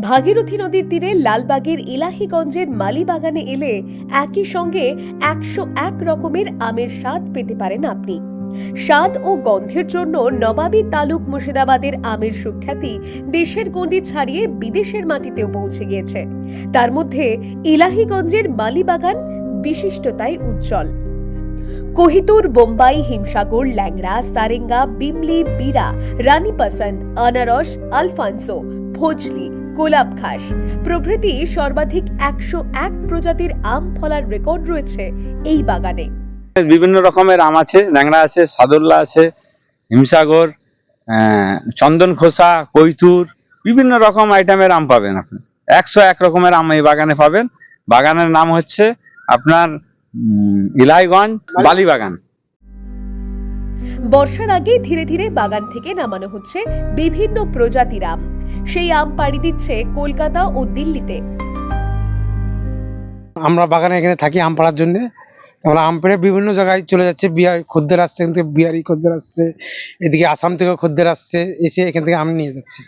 ভাগীরথী নদীর তীরে লালবাগের ইলাহিগঞ্জের মালিবাগানে এলে একই সঙ্গে একশো এক রকমের আমের স্বাদ পেতে পারেন আপনি। স্বাদ ও গন্ধের জন্য নবাবী তালুক মুর্শিদাবাদের আমের সুখ্যাতি দেশের গণ্ডি ছাড়িয়ে বিদেশের মাটিতেও পৌঁছে গিয়েছে। তার মধ্যে ইলাহিগঞ্জের মালিবাগান বিশিষ্টতায় উজ্জ্বল। কোহিতুর, বোম্বাই, হিমসাগর, ল্যাংড়া, সারেঙ্গা, বিমলি, বিরা, রানী পসন্দ, আনারস, আলফানসো, ভোজলি গোলাপ ঘাস। প্রভৃতি সর্বাধিক একশো এক প্রজাতির আম ফলার রেকর্ড রয়েছে এই বাগানে। বিভিন্ন রকমের আম আছে ল্যাংড়া আছে, সাদুল্লা আছে, হিমসাগর চন্দন খোসা কৈতুর বিভিন্ন রকম আইটেমের আম পাবেন আপনি। একশো এক রকমের আম এই বাগানে পাবেন। বাগানের নাম হচ্ছে আপনার ইলাইগঞ্জ বালি বাগান বর্ষার আগে ধীরে ধীরে বাগান থেকে নামানো হচ্ছে বিভিন্ন প্রজাতির। আম সেই আম পাড়ি দিচ্ছে কলকাতা ও দিল্লিতে। আমরা বাগানে এখানে থাকি আম পাড়ার জন্য। আমরা আম পেড়ে বিভিন্ন জায়গায় চলে যাচ্ছে। বিহার খদ্দের আসছে এখান থেকে বিহারি খদ্দের আসছে এদিকে আসাম থেকে খদ্দের আসছে এসে এখান থেকে আম নিয়ে যাচ্ছে।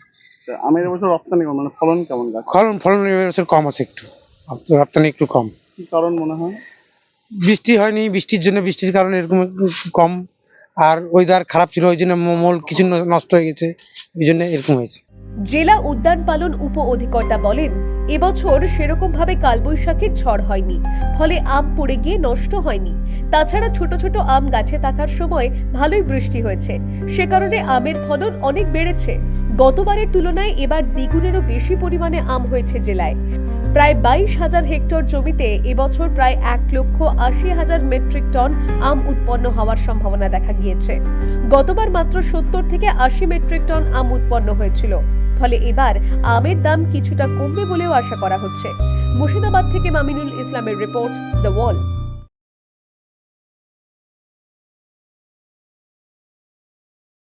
তো আমের এবছর রপ্তানি কেমন মানে ফলন কেমন গাছ ফলন ফলন এবছর কম আছে একটু। রপ্তানি একটু কম। কি কারণ মনে হয়? বৃষ্টি হয়নি বৃষ্টির জন্য বৃষ্টির কারণে এরকম কম। আর ওয়েদার খারাপ ছিল, ওই জন্য মোল কিছু নষ্ট হয়ে গেছে, ওই জন্য এরকম হয়েছে। জেলা উদ্যান পালন উপ অধিকর্তা বলেন, এবছর সেরকম ভাবে কালবৈশাখীর ঝড় হয়নি, ফলে আম পড়ে গিয়ে নষ্ট হয়নি। তাছাড়া ছোট ছোট আম গাছে থাকার সময় ভালোই বৃষ্টি হয়েছে। সে কারণে আমের ফলন অনেক বেড়েছে। গতবারের তুলনায় এবার দ্বিগুণেরও বেশি পরিমাণে আম হয়েছে জেলায়। প্রায় বাইশ হাজার হেক্টর জমিতে এবছর প্রায় এক লক্ষ আশি হাজার মেট্রিক টন আম উৎপন্ন হওয়ার সম্ভাবনা দেখা গিয়েছে। গতবার মাত্র সত্তর থেকে আশি মেট্রিক টন আম উৎপন্ন হয়েছিল। ফলে এবার আমের দাম কিছুটা কমবে বলেও আশা করা হচ্ছে। মুর্শিদাবাদ থেকে মামিনুল ইসলামের রিপোর্ট, দ্য ওয়াল